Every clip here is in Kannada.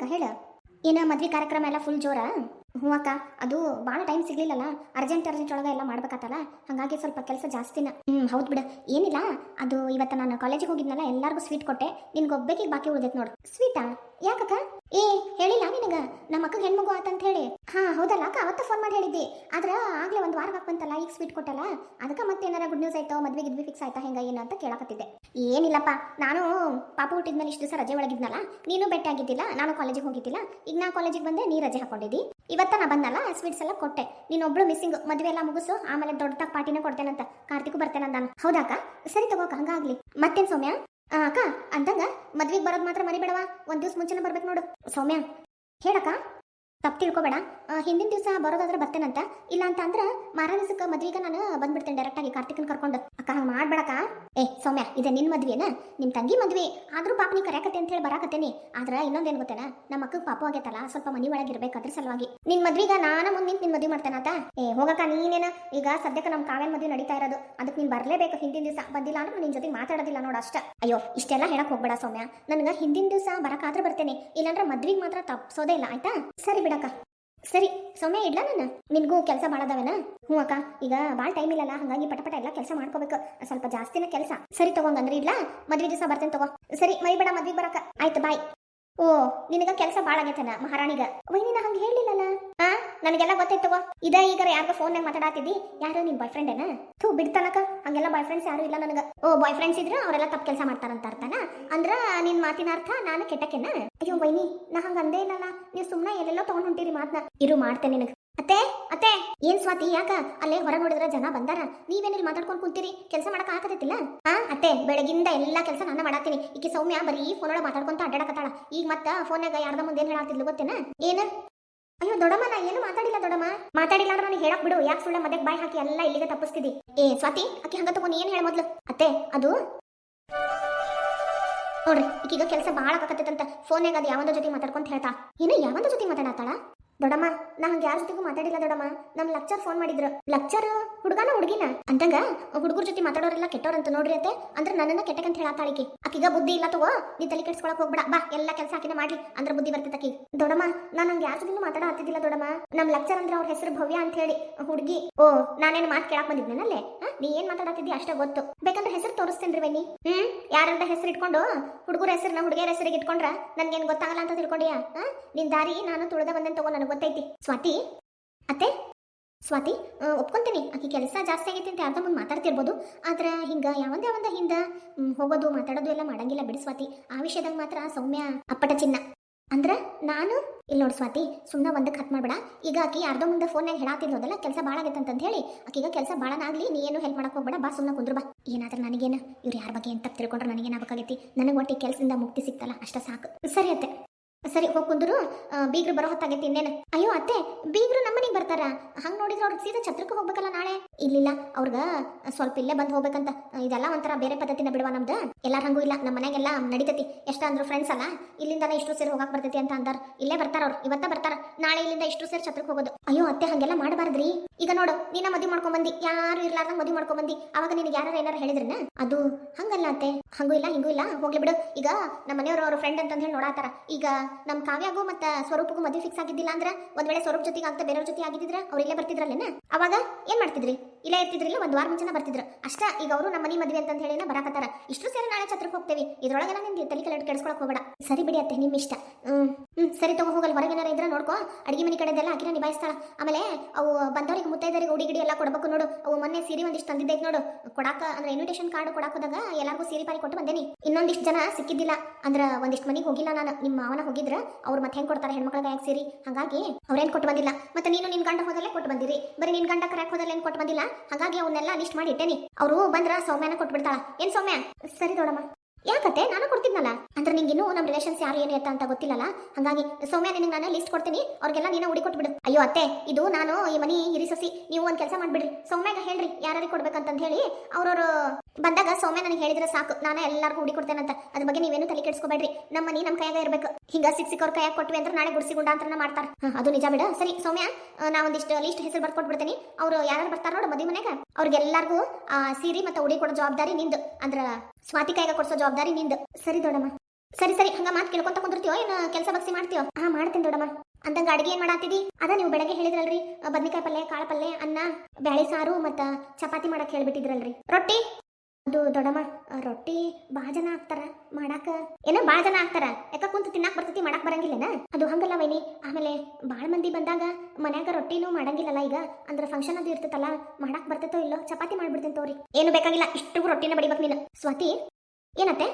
ಅಕ್ಕ ಹೇಳು. ಏನ ಮದ್ವೆ ಕಾರ್ಯಕ್ರಮ ಎಲ್ಲ ಫುಲ್ ಜೋರ? ಹ್ಞೂ ಅಕ್ಕ, ಅದು ಭಾಳ ಟೈಮ್ ಸಿಗ್ಲಿಲ್ಲಲ್ಲ ಅರ್ಜೆಂಟ್ ಅರ್ಜೆಂಟ್ ಒಳಗೆ ಎಲ್ಲ ಮಾಡ್ಬೇಕಾತಲ್ಲ, ಹಾಗಾಗಿ ಸ್ವಲ್ಪ ಕೆಲಸ ಜಾಸ್ತಿನ. ಹ್ಞೂ ಹೌದು ಬಿಡು. ಏನಿಲ್ಲ, ಅದು ಇವತ್ತು ನಾನು ಕಾಲೇಜಿಗೆ ಹೋಗಿದ್ನಲ್ಲ, ಎಲ್ಲರಿಗೂ ಸ್ವೀಟ್ ಕೊಟ್ಟೆ, ನಿನ್ಗೆ ಒಬ್ಬೇಕಿಗೆ ಬಾಕಿ ಉಳ್ದೈತೆ ನೋಡು. ಸ್ವೀಟಾ ಯಾಕಕ್ಕ? ಏ, ಹೇಳಿಲ್ಲ ನಿನಗ? ನಮ್ಮ ಅಕ್ಕಗೆ ಹೆಣ್ಮಗು ಆತಂತ ಹೇಳಿ. ಹಾ, ಹೌದಲ್ಲ ಅಕ್ಕ? ಅವತ್ತ ಫೋನ್ ಮಾಡಿ ಹೇಳಿದ್ದಿ. ಆದ್ರ ಆಗ್ಲೇ ಒಂದ್ ವಾರ ಬಂತಲ್ಲ, ಈಗ ಸ್ವೀಟ್ ಕೊಟ್ಟಲ್ಲ. ಅದಕ್ಕೆ ಮತ್ತೆ ಏನಾರ ಗುಡ್ ನ್ಯೂಸ್ ಆಯ್ತೋ, ಮದ್ವೆ ಗಿದ್ವಿ ಫಿಕ್ಸ್ ಆಯ್ತಾ, ಹೆಂಗ ಏನು ಅಂತ ಕೇಳಕತ್ತಿದ್ದೆ. ಏನಿಲ್ಲಪ್ಪ, ನಾನು ಪಾಪ ಹುಟ್ಟಿದ್ಮೇಲೆ ಇಷ್ಟು ದಿವಸ ರಜೆ ಒಳಗಿದ್ನಲ್ಲ, ನೀನು ಬೆಟ್ಟ ಆಗಿದ್ದಿಲ್ಲ, ನಾನು ಕಾಲೇಜಿಗೆ ಹೋಗಿದ್ದಿಲ್ಲ, ಈಗ ನಾ ಕಾಲೇಜಿಗೆ ಬಂದೆ, ನೀ ರಜೆ ಹಾಕೊಂಡಿದ್ದಿ. ಇವತ್ತ ನಾ ಬಂದಲ್ಲ ಸ್ವೀಟ್ಸ್ ಎಲ್ಲ ಕೊಟ್ಟೆ. ನೀನೊಬ್ಳು ಮಿಸ್ಸಿಂಗ್ ಮದ್ವೆ ಎಲ್ಲ ಮುಗಿಸು, ಆಮೇಲೆ ದೊಡ್ಡದಾಗಿ ಪಾರ್ಟಿನ ಕೊಡ್ತೇನಂತ ಕಾರ್ತಿಕ್ ಬರ್ತೇನೆ ನಾನು ಹೌದಾಕ ಸರಿ ತಗೋಕ ಹಂಗಾಗ್ಲಿ. ಮತ್ತೇನ್ ಸೌಮ್ಯ? ಅಕ್ಕ ಅಂದಂಗ ಮದ್ವಿಗೆ ಬರೋದು ಮಾತ್ರ ಮರಿಬೇಡವಾ? ಒಂದ್ ದಿವ್ಸ ಮುಂಚೆನೆ ಬರ್ಬೇಕು ನೋಡು. ಸೌಮ್ಯ ಹೇಳಕ್ಕ? ತಪ್ಪು ತಿಳ್ಕೊಬೇಡ. ಹಿಂದಿನ ದಿವಸ ಬರೋದಾದ್ರೆ ಬರ್ತೇನಂತ. ಇಲ್ಲ ಅಂತ ಅಂದ್ರೆ ಮಾರ ದಿವಸಕ್ಕೆ ಮದ್ವಿಗೆ ನಾನು ಬಂದ್ಬಿಡ್ತೇನೆ ಡೈರೆಕ್ಟ್ ಆಗಿ ಕಾರ್ತಿಕನ್ ಕರ್ಕೊಂಡು. ಅಕ್ಕ, ಹಂಗೆ ಮಾಡ್ಬೇಡಕ್ಕ. ಏ, ಸೌಮ್ಯ, ಇದೆ ನಿನ್ ಮದ್ವೆನ ನಿಮ್ಮ ತಂಗಿ ಮದ್ವೆ. ಆದ್ರೂ ಪಾಪ ನೀ ಕರೆಯಕತ್ತೆ ಅಂತ ಹೇಳಿ ಬರಾಕತ್ತೇನಿ. ಆದ್ರ ಇನ್ನೊಂದೇನು ಗೊತ್ತೇನ? ನಮ್ಮ ಅಕ್ಕಗೆ ಪಾಪ ಆಗೈತಲ್ಲ ಸ್ವಲ್ಪ ಮನಿ ಒಳಗೆ ಅದ್ರ ಸಲುವಾಗಿ. ನಿನ್ನ ಮದ್ವಿಗ ನಾನು ಮುಂದೆ ನಿಂತು ನಿನ್ನ ಮದ್ವೆ ಮಾಡ್ತೇನಾತ? ಏ, ಹೋಗಕ್ಕ, ನೀನೇನ? ಈಗ ಸದ್ಯಕ್ಕೆ ನಮ್ಮ ಕಾವ್ಯನ ಮದ್ವೆ ನಡೀತಾ ಇರೋದು. ಅದಕ್ಕೆ ನೀನು ಬರಲೇಬೇಕು ಹಿಂದಿನ ದಿವಸ. ಬಂದಿಲ್ಲ ಅಂದ್ರೆ ನಿನ್ನ ಜೊತೆ ಮಾತಾಡೋದಿಲ್ಲ ನೋಡು ಅಷ್ಟ. ಅಯ್ಯೋ, ಇಷ್ಟೆಲ್ಲ ಹೇಳಕ್ ಹೋಗ್ಬೇಡ ಸೌಮ್ಯ. ನನಗೆ ಹಿಂದಿನ ದಿವಸ ಬರಕಾದ್ರೆ ಬರ್ತೇನೆ. ಇಲ್ಲಾಂದ್ರೆ ಮದ್ವೆಗೆ ಮಾತ್ರ ತಪ್ಪಿಸೋದೇ ಇಲ್ಲ, ಆಯ್ತಾ? ಸರಿ ಬಿಡಕ್ಕ. ಸರಿ, ಸೌಮ್ಯ ಇಡ್ಲಾ ನಾನು ನಿನ್ಗೂ ಕೆಲಸ ಮಾಡೋದವನ ಹ್ಞೂ ಅಕ್ಕ, ಈಗ ಭಾಳ ಟೈಮ್ ಇಲ್ಲಲ್ಲ, ಹಂಗಾಗಿ ಪಟ ಪಟ ಎಲ್ಲ ಕೆಲಸ ಮಾಡ್ಕೋಬೇಕು. ಸ್ವಲ್ಪ ಜಾಸ್ತಿನ ಕೆಲಸ. ಸರಿ ತಗೊಂಗಂದ್ರೆ ಇಡ್ಲಾ? ಮದ್ವೆ ದಿವಸ ಬರ್ತೇನೆ ತಗೋ. ಸರಿ, ಮರಿಬೇಡ ಮದ್ವೆ ಬರಕ ಆಯ್ತು ಬಾಯ್ ಓ, ನಿನಗ ಕೆಲಸ ಭಾಳ ಆಗೈತನ ಮಹಾರಾಣಿಗ? ವೈನಿನ ಹಂಗೆ ಹೇಳಿಲ್ಲಲ್ಲ? ಆ? ನನಗೆಲ್ಲ ಗೊತ್ತಿತ್ತು ಇದ ಈಗ ಫೋನ್ ಫೋನ್ನಾಗ ಮಾತಾಡತ್ತಿದ್ದಿ ಯಾರು ನಿನ್ ಬಾಯ್ ಫ್ರೆಂಡ್ ಏನ ತೂ ಬಿಡ್ತಾನಕ ಹಂಗೆಲ್ಲ ಬಾಯ್ ಫ್ರೆಂಡ್ಸ್ ಯಾರು ಇಲ್ಲ ನನಗ. ಓ ಬಾಯ್ ಫ್ರೆಂಡ್ಸ್ ಇದ್ರೆ ಅವರೆಲ್ಲ ತಪ್ಪು ಕೆಲಸ ಮಾಡ್ತಾರಂತ ಅರ್ಥನ? ಅಂದ್ರ ನಿನ್ ಮಾತಿನ ಅರ್ಥ ನಾನು ಕೆಟ್ಟಕೆನ ಅಯ್ಯೋ, ವೈನಿ, ನಾ ಹಂಗ ಅಂದೇ ಇಲ್ಲಲ್ಲ. ನೀವು ಸುಮ್ಮನೆ ಎಲ್ಲೆಲ್ಲೋ ತಗೊಂಡ್ ಹೊಂಟಿರಿ ಮಾತ್ನ. ಇರು ಮಾಡ್ತೆ ನಿನಗೆ. ಅತ್ತೆ ಅತ್ತೆ! ಏನ್ ಸ್ವಾತಿ, ಯಾಕ? ಅಲ್ಲೇ ಹೊರ ನೋಡಿದ್ರ ಜನ ಬಂದಾರ. ನೀವೇನಿಲ್ಲಿ ಮಾತಾಡ್ಕೊಂಡ್ ಕುಂತೀರಿ? ಕೆಲಸ ಮಾಡಕ್ ಆಗತ್ತಿಲ್ಲ ಹಾ ಅತ್ತೆ, ಬೆಳಗಿಂದ ಎಲ್ಲಾ ಕೆಲಸ ನಾನು ಮಾಡಾತೀನಿ. ಈಕೆ ಸೌಮ್ಯ ಬರೀ ಫೋನ್ ಒಳಗೆ ಮಾತಾಡ್ಕೊಂತ ಅಡ್ಡಾಡಕತ್ತಾಳ. ಈಗ ಮತ್ತ ಫೋನ್ಯಾಗ ಯಾರ್ದ ಮುಂದೆ ಏನ್ ಹೇಳಾತಿದ್ಲು ಗೊತ್ತೇನ? ಏನ? ಅಯ್ಯೋ ದೊಡಮ್ಮ ನಾ ಏನು ಮಾತಾಡಿಲ್ಲ ದೊಡಮ್ಮ ಮಾತಾಡಿಲ್ಲ ಅಂದ್ರೆ ನನಗೆ ಹೇಳಕ್ ಬಿಡು. ಯಾಕೆ ಸುಳ್ಳ ಮದಕ್ ಬಾಯ್ ಹಾಕಿ ಎಲ್ಲ ಇಲ್ಲಿಗೆ ತಪ್ಪಿಸ್ತಿದಿ? ಏ, ಸ್ವಾತಿ, ಅಕ್ಕಿ ಹಂಗ ತಗೊಂಡು ಏನು ಹೇಳ ಮೊದ್ಲು. ಅತ್ತೆ, ಅದು? ನೋಡ್ರಿ ಈಗ ಕೆಲಸ ಭಾಳ ಫೋನ್ ಫೋನ್ಯಾಗ ಅದು ಯಾವಂದ ಜೊತೆ ಮಾತಾಡ್ಕೊಂತ ಹೇಳ್ತಾ. ಏನು ಯಾವಂದ ಜೊತೆ ಮಾತಾಡತ್ತಾಳ? ದೊಡಮ್ಮ ನಾ ಹಂಗೆ ಯಾರ ಜೊತೆಗೂ ಮಾತಾಡಿಲ್ಲ ದೊಡಮ್ಮ ನಮ್ ಲಕ್ಚರ್ ಫೋನ್ ಮಾಡಿದ್ರು. ಲಕ್ಚರ್ ಹುಡುಗನ ಹುಡುಗಿನ? ಅಂತಂಗ ಹುಡುಗರ ಜೊತೆ ಮಾತಾಡೋರೆಲ್ಲ ಕೆಟ್ಟವ್ರಂತ ನೋಡ್ರಿ ಅತ್ತೆ ಅಂದ್ರೆ ನನ್ನನ್ನ ಕೆಟ್ಟಕಂತ ಹೇಳತ್ತಾಳಿಕಿ ಆಕಿಗ ಬುದ್ಧಿ ಇಲ್ಲ ತಗೋ, ನೀ ತಲೆ ಕೆಡ್ಸ್ಕೊಳಕ್ ಹೋಗ್ಬೇಡ. ಬಾ, ಎಲ್ಲ ಕೆಲಸ ಹಾಕಿನ ಮಾಡ್ಲಿ. ಅಂದ್ರೆ ಬುದ್ಧಿ ಬರ್ತೈತೆ ಆಕಿ. ದೊಡಮ್ಮ ನಾನು ಹಂಗೆ ಯಾರ ಜೊತೆಗೂ ಮಾತಾಡ ಹತ್ತಿದ್ದಿಲ್ಲ ದೊಡಮ್ಮ ನಮ್ ಲಕ್ಚರ್ ಅಂದ್ರೆ ಅವ್ರ ಹೆಸರು ಭವ್ಯ ಅಂತ ಹೇಳಿ. ಹುಡುಗಿ, ಓ, ನಾನೇನು ಮಾತು ಕೇಳಕ್ ಬಂದಿದ್ನಲ್ಲೇ ನೀ ಏನ್ ಮಾತಾಡತ್ತಿದ್ದಿ ಅಷ್ಟೇ ಗೊತ್ತು. ಬೇಕಂದ್ರೆ ಹೆಸರು ತೋರಿಸ್ತೇನ್ರಿ ಬನ್ನಿ. ಹ್ಮ್? ಯಾರಂತ ಹೆಸರು ಇಟ್ಕೊಂಡು? ಹುಡುಗರ ಹೆಸರನ್ನ ಹುಡುಗಿಯರ ಹೆಸರಿಗೆ ಇಟ್ಕೊಂಡ್ರ? ನನ್ಗೇನು ಗೊತ್ತಾಗಲ್ಲ ಅಂತ ತಿಳ್ಕೊಂಡಿಯಾ? ನಿನ್ ದಾರಿ ನಾನು ತುಳಿದ ಬಂದಂತ ತಗೋ, ನನಗೆ ಗೊತ್ತೈತಿ. ಸ್ವಾತಿ? ಅತ್ತೆ? ಸ್ವಾತಿ ಒಪ್ಕೊಂತೀನಿ. ಆಕಿ ಕೆಲಸ ಜಾಸ್ತಿ ಆಗೈತಿ ಅಂತ ಯಾರ್ದ ಮುಂದೆ ಮಾತಾಡ್ತಿರ್ಬೋದು. ಆದ್ರೆ ಹಿಂಗೆ ಯಾವಂದ ಯಾವಂದ ಹಿಂದೆ? ಹೋಗೋದು, ಮಾತಾಡೋದು ಎಲ್ಲ ಮಾಡಂಗಿಲ್ಲ ಬಿಡಿ ಸ್ವಾತಿ. ಆ ವಿಷಯದಾಗ ಮಾತ್ರ ಸೌಮ್ಯ ಅಪ್ಪಟ ಚಿನ್ನ. ಅಂದ್ರ ನಾನು? ಇಲ್ಲಿ ನೋಡಿ ಸ್ವಾತಿ ಸುಮ್ಮನೆ ಒಂದಕ್ಕೆ ಕಟ್ ಮಾಡ್ಬೇಡ. ಈಗ ಆಕಿ ಯಾರ್ದೋ ಮುಂದೆ ಫೋನ್ಯಾಗ ಹೇಳಾತಿದ್ಲೋದಲ್ಲ ಕೆಲಸ ಭಾಳ ಆಗೈತೆ ಅಂತ ಹೇಳಿ. ಆಕಿಗ ಕೆಲಸ ಭಾಳನಾಗ್ಲಿ ನೀ ಏನು ಹೆಲ್ಪ್ ಮಾಡಕ್ ಹೋಗ್ಬೇಡ, ಬಾ ಸುಮ್ಮನೆ ಕುಂದ್ರು ಬಾ. ಏನಾದ್ರೆ ನನಗೇನು, ಇವ್ರು ಯಾರ ಬಗ್ಗೆ ಅಂತ ತಿಳ್ಕೊಂಡ್ರೆ ನನಗೇನಾಗಬೇಕಾಗೈತಿ ನನಗೆ ಒಟ್ಟಿಗೆ ಕೆಲಸದಿಂದ ಮುಕ್ತಿ ಸಿಕ್ತಲ್ಲ ಅಷ್ಟ ಸಾಕು. ಸರಿ ಅತ್ತೆ. ಸರಿ, ಹೋಗಿ ಕುಂದ್ರು. ಬೀಗ್ರು ಬರೋ ಹೊತ್ತಾಗೈತಿ ಇನ್ನೇನು? ಅಯ್ಯೋ, ಅತ್ತೆ, ಬೀಗ್ರು ನಮ್ಮನಿಗೆ ಬರ್ತಾರ? ಹಂಗೆ ನೋಡಿದ್ರೆ ಅವ್ರಿಗೆ ಸೀದಾ ಛತ್ರಕ್ಕೆ ಹೋಗ್ಬೇಕಲ್ಲ ನಾಳೆ? ಇಲ್ಲಿಲ್ಲ, ಅವ್ರಗ ಸ್ವಲ್ಪ ಇಲ್ಲೇ ಬಂದು ಹೋಗ್ಬೇಕಂತ. ಇದೆಲ್ಲ ಒಂಥರ ಬೇರೆ ಪದ್ಧತಿನ ಬಿಡುವ ನಮ್ದು. ಎಲ್ಲಾರ ಹಂಗೂ ಇಲ್ಲ ನಮ್ಮ ಮನೆಗೆಲ್ಲ ನಡಿತೈತಿ. ಎಷ್ಟ ಅಂದ್ರು ಫ್ರೆಂಡ್ಸ್ ಅಲ್ಲ? ಇಲ್ಲಿಂದನೇ ಇಷ್ಟು ಸೇರಿ ಹೋಗಕ್ ಬರ್ತೈತಿ ಅಂತ ಅಂದಾರ. ಇಲ್ಲೇ ಬರ್ತಾರ ಅವ್ರು, ಇವತ್ತ ಬರ್ತಾರ. ನಾಳೆ ಇಲ್ಲಿಂದ ಇಷ್ಟು ಸೇರಿ ಛತ್ರಕ್ಕೆ ಹೋಗೋದು. ಅಯ್ಯೋ, ಅತ್ತೆ, ಹಂಗೆಲ್ಲ ಮಾಡಬಾರ್ದ್ರಿ. ಈಗ ನೋಡು, ನೀನ ಮದುವೆ ಮಾಡ್ಕೊಂಬಂದಿ ಯಾರು ಇರ್ಲಾರ್ದಂಗ ಮದುವೆ ಮಾಡ್ಕೊಂಡ್ ಬಂದಿ. ಅವಾಗ ನಿನಗೆ ಯಾರು ಏನಾರು ಹೇಳಿದ್ರನ? ಅದು ಹಂಗಲ್ಲ ಅತ್ತೆ. ಹಂಗೂ ಇಲ್ಲ, ಹಿಂಗೂ ಇಲ್ಲ. ಹೋಗ್ಲಿ ಬಿಡು. ಈಗ ನಮ್ಮ ಮನೆಯವರು ಅವ್ರ ಫ್ರೆಂಡ್ ಅಂತ ಹೇಳಿ ನೋಡಾತಾರ. ಈಗ ನಮ್ಮ ಕಾವ್ಯಾಗೂ ಮತ್ತೆ ಸ್ವರೂಪಗೂ ಮದುವೆ ಫಿಕ್ಸ್ ಆಗಿದ್ದಿಲ್ಲ ಅಂದ್ರೆ ಒಂದ್ ವೇಳೆ ಸ್ವರೂಪ ಜೊತೆಗೆ ಆಗ್ತಾ ಬೇರೆಯವ್ರ ಜೊತೆ ಆಗಿದ್ದಿದ್ರೆ ಅವ್ರು ಇಲ್ಲೇ ಬರ್ತಿದ್ರಲ್ಲೇನ? ಅವಾಗ ಏನ್ ಮಾಡ್ತಿದ್ರಿ? ಇಲ್ಲೇ ಇರ್ತಿದ್ರಿಲ್ಲ ಒಂದ್ ವಾರ ಮುಂಚೆನ ಬರ್ತಿದ್ರು. ಅಷ್ಟ, ಈಗ ಅವರು ನಮ್ಮ ಮನೆ ಮದುವೆ ಅಂತ ಹೇಳಿ ಬರಾಕತ್ತಾರ. ಇಷ್ಟು ಸೇರಿ ನಾಳೆ ಛತ್ರಕ್ಕೆ ಹೋಗ್ತೇವಿ. ಇದ್ರೊಳಗೆಲ್ಲ ನಿಮ್ಗೆ ತಲೆ ಕೆಲ ಕೆಡಿಸ್ಕೊಳಕ್ ಹೋಗ್ಬೇಡ. ಸರಿ ಬಿಡಿ ಅತ್ತೆ ನಿಮ್ಮ ಇಷ್ಟ. ಹ್ಮ್ ಸರಿ ತಗೋ ಹೋಗಲ್ಲ ಹೊರಗೇನಾರ ಇದ್ರೆ ನೋಡ್ಕೋ. ಅಡಿಗೆ ಮನೆ ಕಡೆದೆಲ್ಲ ಆಕಿನ ನಿಭಾಯಿಸ್ತಾಳ ಆಮೇಲೆ ಅವು ಬಂದವರಿಗೆ ಮುತ್ತೈದರಿಗೆ ಉಡಿ ಗಿಡಿ ಎಲ್ಲ ಕೊಡಬೇಕು ನೋಡು. ಅವು ಮೊನ್ನೆ ಸೀರೆ ಒಂದಿಷ್ಟು ತಂದಿದ್ದೈತೆ ನೋಡು. ಕೊಡಾಕ, ಅಂದ್ರೆ ಇನ್ವಿಟೇಷನ್ ಕಾರ್ಡ್ ಕೊಡಾಕ್ ಹೋದಾಗ ಎಲ್ಲಾರ್ಗೂ ಸೀರೆ ಪಾರಿ ಕೊಟ್ಟು ಬಂದೇನಿ. ಇನ್ನೊಂದಿಷ್ಟು ಜನ ಸಿಕ್ಕಿದ್ದಿಲ್ಲ. ಅಂದ್ರ ಒಂದಿಷ್ಟು ಮನೆಗೆ ಹೋಗಿಲ್ಲ ನಾನು. ನಿಮ್ಮ ಮಾವನ ಹೋಗಿದ್ರ. ಅವ್ರು ಮತ್ತೆ ಹೆಂಗ್ ಕೊಡ್ತಾರೆ ಹೆಣ್ಮಕ್ಳಿಗೆ ಯಾಕೆ ಸೀರೆ? ಹಾಗಾಗಿ ಅವ್ರೇನ್ ಕೊಟ್ಟು ಬಂದಿಲ್ಲ. ಮತ್ತೆ ನೀನು ನಿನ್ ಗಂಡ ಹೋದಲ್ಲೇ ಕೊಟ್ಟು ಬಂದಿರಿ. ಬರೀ ನಿನ್ ಗಂಡ ಕರೆಕ್ ಹೋದಲ್ಲ ಕೊಟ್ಟು ಬಂದಿಲ್ಲ? ಹಾಗಾಗಿ ಅವನ್ನೆಲ್ಲ ಲಿಸ್ಟ್ ಮಾಡಿ ಇಟ್ಟೇನಿ. ಅವರು ಬಂದ್ರ ಸೌಮ್ಯನ ಕೊಟ್ಬಿಡ್ತಾಳ. ಏನ್ ಸೌಮ್ಯ? ಸರಿ ದೊಡಮ್ಮ. ಯಾಕತ್ತೆ? ನಾನು ಕೊಡ್ತಿದ್ನಲ್ಲ? ಅಂದ್ರೆ ನಿಂಗಿನ್ನೂ ನಮ್ಮ ರಿಲೇಷನ್ಸ್ ಯಾರು ಏನು ಎತ್ತ ಅಂತ ಗೊತ್ತಿಲ್ಲಲ್ಲ? ಹಾಗಾಗಿ ಸೌಮ್ಯ ನಿನಗೆ ನಾನು ಲಿಸ್ಟ್ ಕೊಡ್ತೀನಿ. ಅವ್ರಿಗೆಲ್ಲ ನೀನು ಹುಡಿ ಕೊಟ್ಬಿಡು. ಅಯ್ಯೋ ಅತ್ತೆ, ಇದು ನಾನು ಈ ಮನಿ ಹಿರಿ ಸಸಿ, ನೀವು ಒಂದು ಕೆಲಸ ಮಾಡ್ಬಿಡ್ರಿ. ಸೌಮ್ಯಾಗ ಹೇಳ್ರಿ ಯಾರಿಗೆ ಕೊಡ್ಬೇಕಂತ ಹೇಳಿ, ಅವ್ರವ್ರು ಬಂದಾಗ ಸೌಮ್ಯ ನನಗೆ ಹೇಳಿದ್ರೆ ಸಾಕು. ನಾನು ಎಲ್ಲರಿಗೂ ಹುಡಿ ಕೊಡ್ತೇನಂತ ಅದ್ರ ಬಗ್ಗೆ ನೀವೇನು ತಲೆ ಕೆಡಿಸ್ಕೋಬೇಡ್ರಿ. ನಮ್ಮ ಮನಿ ನಮ್ಮ ಕೈಯಾಗ ಇರಬೇಕು. ಹಿಂಗ ಸಿಕ್ ಸಿಕ್ಕವ್ರ ಕೈಯಾಗ ಕೊಟ್ವಿ ಅಂದ್ರೆ ನಾಳೆ ಗುಡ್ಸಿ ಗುಂಡ ಮಾಡ್ತಾರ. ಹಾ, ಅದು ನಿಜ ಬಿಡ. ಸರಿ ಸೌಮ್ಯ ನಾ ಒಂದಿಷ್ಟು ಲಿಸ್ಟ್ ಹೆಸರು ಬರ್ಕೊಟ್ಬಿಡ್ತೀನಿ ಅವ್ರು ಯಾರು ಬರ್ತಾರ ನೋಡು ಮದಿ ಮನೆಗೆ ಆ ಸೀರಿ ಮತ್ತೆ ಉಡಿ ಕೊಡೋ ಜವಾಬ್ದಾರಿ ನಿಂದು. ಅಂದ್ರ ಸ್ವಾತಿ ಕೈಗ ಕೊಡ್ಸೋ ಜವಾಬ್ದಾರಿ ನಿಂದು. ಸರಿ ದೊಡ್ಡಮ್ಮ. ಸರಿ ಸರಿ ಹಂಗ ಮಾತು ಕೇಳ್ಕೊಂತ ಕುಂದಿರ್ತೀವೋ ಏನ ಕೆಲಸ ಬಗ್ಸಿ ಮಾಡ್ತೀವೋ ಹಾ ಮಾಡ್ತೀನಿ ದೊಡ್ಡಮ್ಮ. ಅಂದಂಗ ಅಡಿಗೆ ಏನ್ ಮಾಡಾತಿದಿ? ಅದ ನೀವು ಬೆಳಗ್ಗೆ ಹೇಳಿದ್ರಲ್ರಿ. ಬದ್ನಿಕಾಯಿ ಪಲ್ಯ ಕಾಳ ಪಲ್ಯ ಅನ್ನ ಬ್ಯಾಳಿ ಸಾರು ಮತ್ತ ಚಪಾತಿ ಮಾಡಕ್ ಹೇಳ್ಬಿಟ್ಟಿದ್ರಲ್ರಿ. ರೊಟ್ಟಿ? ಅದು ದೊಡ್ಡಮ್ಮ ರೊಟ್ಟಿ ಭಾಳ ಜನ ಹಾಕ್ತಾರ, ಮಾಡಾಕ. ಏನ ಭಾಳ ಜನ ಹಾಕ್ತಾರ? ಯಾಕ ಕುಂತ ತಿನ್ನಾಕ ಬರ್ತೈತಿ, ಮಾಡಾಕ್ ಬರಂಗಿಲ್ಲನ? ಅದು ಹಂಗಲ್ಲ ವೈನಿ. ಆಮೇಲೆ ಭಾಳ ಮಂದಿ ಬಂದಾಗ ಮನ್ಯಾಗ ರೊಟ್ಟಿನೂ ಮಾಡಂಗಿಲ್ಲಲ್ಲ ಈಗ. ಅಂದ್ರ ಫಂಕ್ಷನ್ ಅದು ಇರ್ತೈತಲ್ಲ, ಮಾಡಾಕ್ ಬರ್ತೈತೋ ಇಲ್ಲೋ, ಚಪಾತಿ ಮಾಡ್ಬಿಡ್ತೀನಿ ತೋರಿ. ಏನು ಬೇಕಾಗಿಲ್ಲ, ಇಷ್ಟು ರೊಟ್ಟಿನ ಬಡಿಬೇಕು ನೀನು. ಸ್ವಾತಿ, ಏನತ್ತೆ?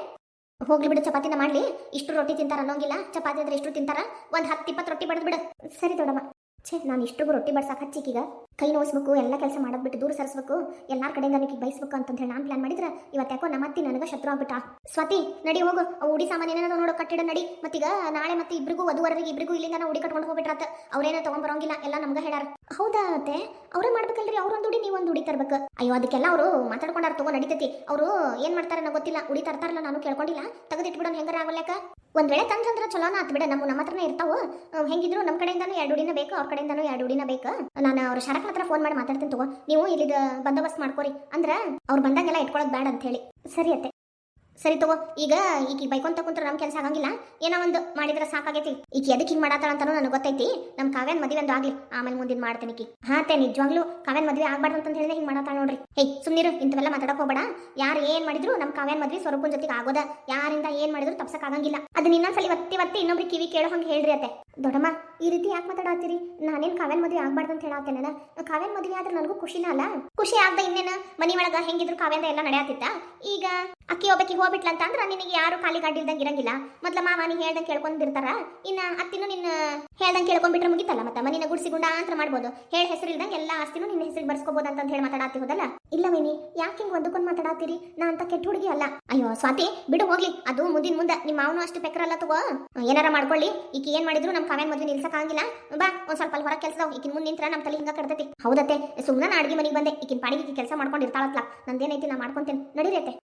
ಹೋಗ್ಲಿ ಬಿಡು, ಚಪಾತಿನ ಮಾಡ್ಲಿ. ಇಷ್ಟು ರೊಟ್ಟಿ ತಿಂತಾರ ಅನ್ನೋಂಗಿಲ್ಲ, ಚಪಾತಿ ಅಂದ್ರೆ ಇಷ್ಟು ತಿಂತಾರ, ಒಂದ್ ಹತ್ತು ಇಪ್ಪತ್ತು ರೊಟ್ಟಿ ಬಡದು ಬಿಡು. ಸರಿ ದೊಡಮ್ಮ ಛೇ, ನಾನು ಇಷ್ಟು ರೊಟ್ಟಿ ಬಡ್ಸಕ್ ಹಚ್ಚಿಕೀಗ ಕೈ ನೋಯಿಸ್ಬೇಕು ಎಲ್ಲ ಕೆಲಸ ಮಾಡೋದು ಬಿಟ್ಟು ದೂರ ಸರಿಸ್ಬೇಕು, ಎಲ್ಲಾರ ಕಡೆಯಿಂದ ನನಗೆ ಬಯಸ್ಬೇಕು ಅಂತ ಹೇಳಿ ನಾನು ಪ್ಲಾನ್ ಮಾಡಿದ್ರೆ ಇವತ್ತು ಯಾಕೋ ನಮ್ಮ ಅತ್ತಿ ನನಗೆ ಶತ್ರು ಆಗ್ಬಿಟ್ಟ. ಸ್ವಾತಿ, ನಡಿ ಹೋಗು ಉಡಿ ಸಾಮಾನು ಏನೇನೋ ನೋಡೋ ಕಟ್ಟಿಡ ನಡಿ, ಮತ್ತೀಗ ನಾಳೆ ಮತ್ತೆ ಇಬ್ರಿಗೂ ಅದುವರೆಗೆ ಇಬ್ಬರಿಗೂ ಇಲ್ಲಿಂದ ನಾವು ಉಡಿ ಕಟ್ಕೊಂಡು ಹೋಗ್ಬಿಟ್ರಾತ. ಅವ್ರೇನೋ ತಗೊಂಬರೋಂಗಿಲ್ಲ ಎಲ್ಲ ನಮ್ಗೆ ಹೇಳಾರ ಹೌದಾ ಅತ್ತೆ? ಅವ್ರೇ ಮಾಡ್ಬೇಕಲ್ರಿ ಅವ್ರೊಂದು ಉಡಿ ನೀವೊಂದು ಉಡಿ ತರ್ಬೇಕು. ಅಯ್ಯೋ, ಅದಕ್ಕೆಲ್ಲ ಅವರು ಮಾತಾಡ್ಕೊಂಡಾರ, ತಗೋ ನಡಿತೈತಿ. ಅವರು ಏನ್ ಮಾಡ್ತಾರ ಗೊತ್ತಿಲ್ಲ, ಉಡಿ ತರ್ತಾರಲ್ಲ, ನಾನು ಕೇಳ್ಕೊಂಡಿಲ್ಲ. ತೆಗೆದಿಟ್ಬಿಡೋಣ ಹೆಂಗಾರ ಆಗಲ್ಯಾಕ ಒಂದ್ ವೇಳೆ ತಂದ್ರೆ ಚಲೋನ ಆತ್ ಬಿಡ, ನಮ್ಮ ನಮ್ಮ ಹತ್ರನೇ ಇರ್ತಾವ. ಹೆಂಗಿದ್ರು ನಮ್ಮ ಕಡೆಯಿಂದಾನು ಎರಡು ಉಡಿನ ಬೇಕು, ಅವ್ರ ಕಡೆಯಿಂದಾನು ಎರಡು ಉಡಿನ ಬೇಕು. ನಾನು ಅವ್ರ ಶರಕ್ ಹತ್ರ ಫೋನ್ ಮಾಡಿ ಮಾತಾಡ್ತೀನಿ ತಗೋ. ನೀವು ಇಲ್ಲಿದ ಬಂದೋಬಸ್ತ್ ಮಾಡ್ಕೋರಿ. ಅಂದ್ರೆ ಅವ್ರು ಬಂದಂಗೆಲ್ಲ ಇಟ್ಕೊಳ್ಳೋದು ಬೇಡ ಅಂತ ಹೇಳಿ. ಸರಿ ಅತ್ತೆ. ಸರಿ ತಗೋ. ಈಗ ಈಕಿ ಬೈಕೊಂತ ಕುಂತ್ರ ನಮ್ ಕೆಲಸ ಆಗಂಗಿಲ್ಲ. ಏನೋ ಒಂದು ಮಾಡಿದ್ರೆ ಸಾಕಾಗೈತಿ. ಈಕಿ ಎದಕ್ಕೆ ಹಿಂಗ್ ಮಾಡತ್ತಾಳ ಅಂತಾನು ನನಗೆ ಗೊತ್ತೈತಿ. ನಮ್ ಕಾವ್ಯನ್ ಮದುವೆ ಒಂದು ಆಗ್ಲಿ. ಆಮೇಲೆ ಮುಂದಿನ ಮಾಡ್ತೇನೆ ಈಕಿ. ಹಾತೆ ನಿಜವಾಗ್ಲೂ ಕಾವ್ಯನ್ ಮದುವೆ ಆಗ್ಬಾರ್ದು ಅಂತ ಹೇಳಿದ್ರೆ ಹಿಂಗ್ ಮಾಡತ್ತಾಳ ನೋಡ್ರಿ. ಹೇ ಸುಮ್ನಿರು ಇಂಥವೆಲ್ಲ ಮಾತಾಡಕ್ ಹೋಗ್ಬೇಡ. ಯಾರು ಏನ್ ಮಾಡಿದ್ರು ನಮ್ ಕಾವ್ಯನ್ ಮದುವೆ ಸ್ವರೂಪನ್ ಜೊತೆಗೆ ಆಗೋದ. ಯಾರಿಂದ ಏನ್ ಮಾಡಿದ್ರು ತಪ್ಸಕ್ ಆಗಂಗಿಲ್ಲ. ಅದನ್ನ ಇನ್ನೊಂದ್ಸಲಿ ಒತ್ತಿ ಒತ್ತಿ ಇನ್ನೊಬ್ರಿಗೆ ಕಿವಿ ಕೇಳೋ ಹಂಗೆ ಹೇಳ್ರಿ ಅತ್ತೆ. ದೊಡ್ಡಮ್ಮ ಈ ರೀತಿ ಯಾಕೆ ಮಾತಾಡತ್ತೀರಿ? ನಾನೇನು ಕಾವ್ಯನ್ ಮದುವೆ ಆಗ್ಬಾರ್ದು ಅಂತ ಹೇಳತ್ತೇನೆ ಕಾವ್ಯನ್ ಮದುವೆ ಆದ್ರೆ ನನಗೂ ಖುಷಿನ ಅಲ್ಲ. ಖುಷಿ ಆಗದೆ ಇನ್ನೇನ? ಮನಿ ಒಳಗ ಹೆಂಗಿದ್ರು ಕಾವ್ಯಂದ ಎಲ್ಲ ನಡೆಯತ್ತಿತ್ತ? ಈಗ ಅಕ್ಕಿ ಒಬ್ಬಕಿ ಹೋಗ್ಬಿಟ್ಲ ಅಂತ ಅಂದ್ರ ನಿನಗೆ ಯಾರು ಖಾಲಿ ಗಾಡಿ ಇಲ್ದಂಗೆ ಇರಂಗಿಲ್ಲ. ಮೊದ್ಲ ಮಾವ ನೀ ಹೇಳ್ದಂಗೆ ಕೇಳ್ಕೊಂಡಿರ್ತಾರ. ಇನ್ನ ಅತ್ತಿನೂ ನಿನ್ನ ಹೇಳ್ದಂಗೆ ಕೇಳ್ಕೊಂಡ್ಬಿಟ್ರೆ ಮುಗಿತಲ್ಲ ಮತ್ತೆ? ಮನಿನ ಗುಡ್ಸಿ ಗುಂಡ ಅಂತ ಮಾಡ್ಬೋದು. ಹೇಳ ಹೆಸರು ಇಲ್ದಂಗೆ ಎಲ್ಲ ಆಸ್ತಿನೂ ನಿನ್ನ ಹೆಸರಿಗೆ ಬರ್ಸ್ಕೋಬಹುದು ಅಂತ ಹೇಳಿ ಮಾತಾಡತ್ತಿ ಹೋದಲ್ಲ? ಇಲ್ಲ ಮೇನಿ ಯಾಕೆ ಹಿಂಗೆ ಹೊಂದ್ಕೊಂಡು ಮಾತಾಡತ್ತೀರಿ? ನಾ ಅಂತ ಕೆಟ್ಟ ಹುಡುಗಿ ಅಲ್ಲ. ಅಯ್ಯೋ ಸ್ವಾತಿ, ಬಿಡು ಹೋಗ್ಲಿ. ಅದು ಮುಂದಿನ ಮುಂದೆ. ನಿಮ್ಮ ಮಾವನು ಅಷ್ಟು ಪೆಕ್ರಲ್ಲ ತಗೋ. ಏನಾರ ಮಾಡ್ಕೊಳ್ಳಿ. ಈಕೆ ಏನ್ ಮಾಡಿದ್ರು ನಮ್ಮ ಕಾವ್ಯನ್ ಮದ್ವೆ ನಿಲ್ಸಕ್ ಆಗಿಲ್ಲ ಬಾ, ಒಂದ್ ಸ್ವಲ್ಪ ಹೊರ ಕೆಲಸ ಈಕಿನ ಮುಂದೆ ನಿಂತ್ರ ನಮ್ಮ ತಲೆ ಹಿಂಗ ಕಡ್ದತಿ. ಹೌದತ್ತೆ ಸುಮ್ಮನೆ ಅಡಿಗೆ ಮನೆಗೆ ಬಂದೆ. ಈಕಿನ ಪಾಡಿಗೆ ಕೆಲಸ ಮಾಡ್ಕೊಂಡಿರ್ತಾಳತ್ಲ. ನಂದೇನೈತಿ, ನಾ ಮಾಡ್ಕೊಂತೇನೆ. ನಡೀರತ್ತೆ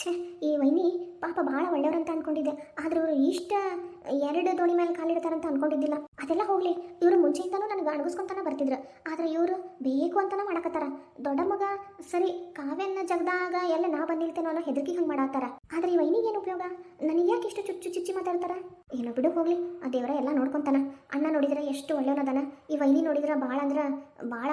ಛೇ, ಈ ವೈನಿ ಪಾಪ ಭಾಳ ಒಳ್ಳೆಯವ್ರಂತ ಅನ್ಕೊಂಡಿದ್ದೆ. ಆದ್ರೆ ಇವರು ಇಷ್ಟ ಎರಡು ದೋಣಿ ಮೇಲೆ ಕಾಲಿಡ್ತಾರಂತ ಅನ್ಕೊಂಡಿದ್ದಿಲ್ಲ. ಅದೆಲ್ಲ ಹೋಗ್ಲಿ, ಇವರು ಮುಂಚೆಯಿಂದನೂ ನನಗೆ ಅಣಗಿಸ್ಕೊಂತಾನೆ ಬರ್ತಿದ್ರು. ಆದ್ರೆ ಇವರು ಬೇಕು ಅಂತಾನೆ ಮಾಡಕತ್ತಾರ. ದೊಡ್ಡ ಮಗ, ಸರಿ, ಕಾವ್ಯನ ಜಗದಾಗ ಎಲ್ಲ ನಾ ಬಂದಿರ್ತೇನೋ ಅನ್ನೋ ಹೆದರಿಕೆ ಹಂಗೆ ಮಾಡತ್ತಾರ. ಆದ್ರೆ ಈ ವೈನಿಗೆ ಏನು ಉಪಯೋಗ? ನನಗೆ ಯಾಕೆ ಇಷ್ಟು ಚುಚ್ಚು ಚುಚ್ಚಿ ಮಾತಾಡ್ತಾರ? ಏನೋ ಬಿಡು, ಹೋಗ್ಲಿ. ಆ ದೇವರ ಎಲ್ಲ ನೋಡ್ಕೊಂತಾನ. ಅಣ್ಣ ನೋಡಿದ್ರೆ ಎಷ್ಟು ಒಳ್ಳೆಯವನದನ ಈ ವೈನಿ ನೋಡಿದ್ರೆ ಭಾಳ ಅಂದ್ರೆ ಭಾಳ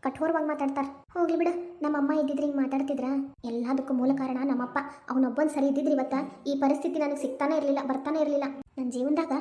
ಕಠೋರವಾಗಿ ಮಾತಾಡ್ತಾರ. ಹೋಗ್ಲಿ ಬಿಡ. ನಮ್ಮ ಅಮ್ಮ ಇದ್ದಿದ್ರೆ ಹಿಂಗೆ ಮಾತಾಡ್ತಿದ್ರ? ಎಲ್ಲದಕ್ಕೂ ಮೂಲ ಕಾರಣ ನಮ್ಮಪ್ಪ. ಅವನೊಬ್ಬನ್ ಸರಿ ಇದ್ದಿದ್ರೆ ಇವತ್ತ ಈ ಪರಿಸ್ಥಿತಿ ನನಗೆ ಸಿಗ್ತಾನೆ ಇರಲಿಲ್ಲ, ಬರ್ತಾನೆ ಇರಲಿಲ್ಲ. ನನ್ನ ಜೀವನದಾಗ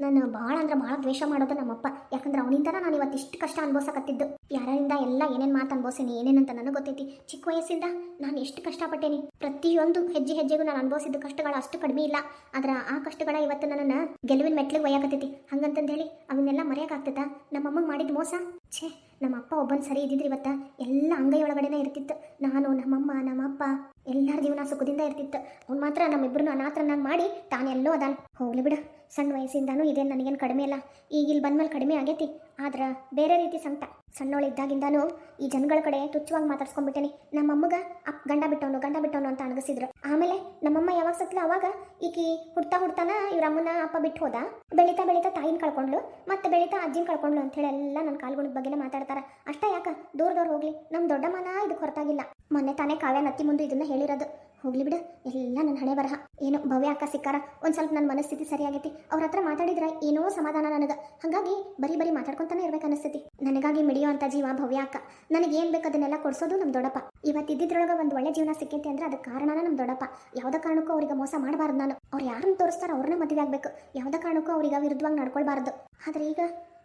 ನಾನು ಭಾಳ ಅಂದ್ರೆ ಭಾಳ ದ್ವೇಷ ಮಾಡೋದು ನಮ್ಮಪ್ಪ. ಯಾಕಂದ್ರೆ ಅವನಿಂದನ ನಾನು ಇವತ್ತು ಇಷ್ಟು ಕಷ್ಟ ಅನ್ಭವಿಸಕತ್ತಿದ್ದು. ಯಾರಿಂದ ಎಲ್ಲ ಏನೇನು ಮಾತು ಅನ್ಭವಿಸೇನಿ ಏನೇನಂತ ನನಗೆ ಗೊತ್ತೈತಿ. ಚಿಕ್ಕ ವಯಸ್ಸಿಂದ ನಾನು ಎಷ್ಟು ಕಷ್ಟಪಟ್ಟೇನಿ. ಪ್ರತಿಯೊಂದು ಹೆಜ್ಜೆ ಹೆಜ್ಜೆಗೂ ನಾನು ಅನುಭವಿಸಿದ ಕಷ್ಟಗಳು ಅಷ್ಟು ಕಡಿಮೆ ಇಲ್ಲ. ಆದ್ರೆ ಆ ಕಷ್ಟಗಳ ಇವತ್ತು ನನ್ನನ್ನು ಗೆಲುವಿನ ಮೆಟ್ಲಿಗೆ ಒಯ್ಯಾಕತ್ತೈತಿ. ಹಂಗಂತಂದು ಹೇಳಿ ಅವನ್ನೆಲ್ಲ ಮರೆಯೋಕ್ಕಾಗ್ತದ ನಮ್ಮಮ್ಮಗೆ ಮಾಡಿದ ಮೋಸ? ಛೇ ನಮ್ಮ ಅಪ್ಪ ಒಬ್ಬನ್ ಸರಿ ಇದ್ದಿದ್ರು ಇವತ್ತ ಎಲ್ಲ ಅಂಗೈ ಒಳಗಡೆನೇ ಇರ್ತಿತ್ತು. ನಾನು, ನಮ್ಮಮ್ಮ, ನಮ್ಮಪ್ಪ, ಎಲ್ಲರ ಜೀವನ ಸುಖದಿಂದ ಇರ್ತಿತ್ತು. ಅವ್ನು ಮಾತ್ರ ನಮ್ಮಿಬ್ಬರನ್ನು ಅನಾಥರನ್ನಾಗಿ ಮಾಡಿ ತಾನೆಲ್ಲೋ ಅದಾನ. ಹೋಗ್ಲಿ ಬಿಡು. ಸಣ್ಣ ವಯಸ್ಸಿಂದಾನು ಇದೇನು ನನಗೇನು ಕಡಿಮೆ ಇಲ್ಲ. ಈಗ ಇಲ್ಲಿ ಬಂದ್ಮೇಲೆ ಕಡಿಮೆ ಆಗೈತಿ. ಆದ್ರೆ ಬೇರೆ ರೀತಿ ಸಂಕಟ. ಸಣ್ಣವಳಿದ್ದಾಗಿಂದಾನು ಈ ಜನಗಳ ಕಡೆ ತುಚ್ಛವಾಗಿ ಮಾತಾಡ್ಸ್ಕೊಂಡ್ಬಿಟ್ಟೇನಿ. ನಮ್ಮಮ್ಮಗ, ಅಪ್, ಗಂಡ ಬಿಟ್ಟವನು ಗಂಡ ಬಿಟ್ಟವನು ಅಂತ ಅಣಗಿಸಿದ್ರು. ಆಮೇಲೆ ನಮ್ಮಮ್ಮ ಯಾವಾಗ ಸತ್ಲು ಅವಾಗ ಈಕಿ ಹುಡ್ತಾ ಹುಡ್ತಾನ ಇವ್ರ ಅಮ್ಮನ ಅಪ್ಪ ಬಿಟ್ಟು ಹೋದ. ಬೆಳೀತಾ ಬೆಳೀತಾ ತಾಯಿನ ಕಳ್ಕೊಂಡ್ಲು ಮತ್ತೆ ಬೆಳೀತಾ ಅಜ್ಜಿನ ಕಳ್ಕೊಂಡ್ಲು ಅಂತ ಹೇಳಿ ಎಲ್ಲ ನನ್ನ ಕಾಲ್ಗುಣದ ಬಗ್ಗೆನೇ ಮಾತಾಡ್ತಾರ. ಅಷ್ಟ ಯಾಕ? ದೂರ ದೂರ ಹೋಗ್ಲಿ. ನಮ್ಮ ದೊಡ್ಡಮ್ಮನ ಇದಕ್ಕೆ ಹೊರತಾಗಿಲ್ಲ. ಮೊನ್ನೆ ತಾನೇ ಕಾವ್ಯ ನತ್ತಿ ಮುಂದೆ ಇದನ್ನ ಹೇಳಿರೋದು. ಹೋಗ್ಲಿ ಬಿಡು, ಎಲ್ಲ ನನ್ನ ಹಣೆ ಬರಹ. ಏನೋ, ಭವ್ಯ ಅಕ್ಕ ಸಿಕ್ಕಾರ? ಒಂದು ಸ್ವಲ್ಪ ನನ್ನ ಮನಸ್ಥಿತಿ ಸರಿಯಾಗೈತಿ. ಅವ್ರ ಹತ್ರ ಮಾತಾಡಿದ್ರೆ ಏನೋ ಸಮಾಧಾನ ನನಗೆ ಹಾಗಾಗಿ ಬರೀ ಬರೀ ಮಾತಾಡ್ಕೊಂತಾನೆ ಇರ್ಬೇಕು ಅನಿಸ್ತೈತಿ. ನನಗಾಗಿ ಮಿಡಿಯೋ ಅಂತ ಜೀವ ಭವ್ಯ ಅಕ್ಕ. ನನಗೆ ಏನು ಬೇಕು ಅದನ್ನೆಲ್ಲ ಕೊಡ್ಸೋದು ನಮ್ಮ ದೊಡ್ಡಪ್ಪ. ಇವತ್ತು ಇದ್ದಿದ್ರೊಳಗೆ ಒಂದು ಒಳ್ಳೆ ಜೀವನ ಸಿಕ್ಕೈತಿ ಅಂದ್ರೆ ಅದಕ್ಕೆ ಕಾರಣನ ನಮ್ಮ ದೊಡ್ಡಪ್ಪ. ಯಾವುದೇ ಕಾರಣಕ್ಕೂ ಅವ್ರಿಗೆ ಮೋಸ ಮಾಡಬಾರ್ದು ನಾನು. ಅವ್ರು ಯಾರನ್ನು ತೋರಿಸ್ತಾರೋ ಅವ್ರನ್ನ ಮದುವೆ ಆಗ್ಬೇಕು. ಯಾವುದೇ ಕಾರಣಕ್ಕೂ ಅವ್ರಿಗೆ ವಿರುದ್ಧವಾಗಿ ನಡ್ಕೊಳ್ಬಾರ್ದು. ಆದ್ರೆ ಈಗ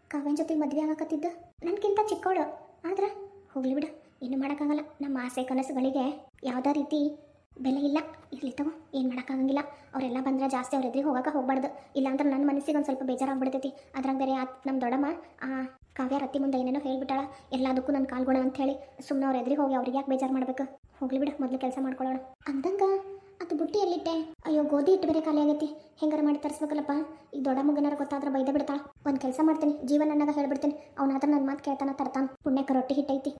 ಕಾವ್ಯನ ಜೊತೆಗೆ ಮದುವೆ ಆಗಕತ್ತಿದ್ದು ನನಗಿಂತ ಚಿಕ್ಕವಳು ಆದ್ರೆ ಹೋಗ್ಲಿ ಬಿಡು. ಏನು ಮಾಡೋಕ್ಕಾಗಲ್ಲ. ನಮ್ಮ ಆಸೆ ಕನಸುಗಳಿಗೆ ಯಾವುದೇ ರೀತಿ ಬೆಲೆ ಇಲ್ಲ. ಇರಲಿ ತಗೋ, ಏನು ಮಾಡೋಕ್ಕಾಗಂಗಿಲ್ಲ. ಅವರೆಲ್ಲ ಬಂದ್ರೆ ಜಾಸ್ತಿ ಅವ್ರ ಎದುರಿಗೆ ಹೋಗಕ್ಕೆ ಹೋಗ್ಬಾರ್ದು. ಇಲ್ಲಾಂದ್ರೆ ನನ್ನ ಮನಸ್ಸಿಗೆ ಒಂದು ಸ್ವಲ್ಪ ಬೇಜಾರಾಗ್ಬಿಡ್ತೈತಿ. ಅದ್ರಾಗ ಬೇರೆ ಆತ್ ನಮ್ಮ ದೊಡ್ಡಮ್ಮ, ಆ ಕಾವ್ಯ ರತ್ತಿ ಮುಂದೆ ಏನೇನೋ ಹೇಳ್ಬಿಟ್ಟಾಳ. ಎಲ್ಲದಕ್ಕೂ ನನ್ನ ಕಾಲ್ಗುಣ ಅಂತ ಹೇಳಿ ಸುಮ್ಮನೆ ಅವ್ರ ಎದುರಿಗೆ ಹೋಗಿ ಅವ್ರಿಗೆ ಯಾಕೆ ಬೇಜಾರು ಮಾಡಬೇಕು? ಹೋಗ್ಲಿ ಬಿಡು, ಮೊದಲು ಕೆಲಸ ಮಾಡ್ಕೊಳ್ಳೋಣ ಅಂದಂಗ ಅದು ಬುಟ್ಟಿ ಎಲ್ಲಿಟ್ಟೆ? ಅಯ್ಯೋ, ಗೋಧಿ ಇಟ್ಟು ಬೇರೆ ಖಾಲಿ ಆಗೈತಿ. ಹೆಂಗಾರ ಮಾಡಿ ತರಿಸ್ಬೇಕಲ್ಲಪ್ಪ? ಈ ದೊಡ್ಡ ಮಗನಾರ ಗೊತ್ತಾದ್ರೆ ಬೈದ ಬಿಡ್ತಾಳ. ಒಂದು ಕೆಲಸ ಮಾಡ್ತೀನಿ ಜೀವನ ನನಗೆ ಹೇಳ್ಬಿಡ್ತೀನಿ. ಅವನಾದ್ರೆ ನನ್ನ ಮಾತು ಕೇಳ್ತಾನ, ತರ್ತಾನ. ಪುಣ್ಯಕ್ಕೆ ರೊಟ್ಟಿ ಹಿಟ್ಟೈತಿ.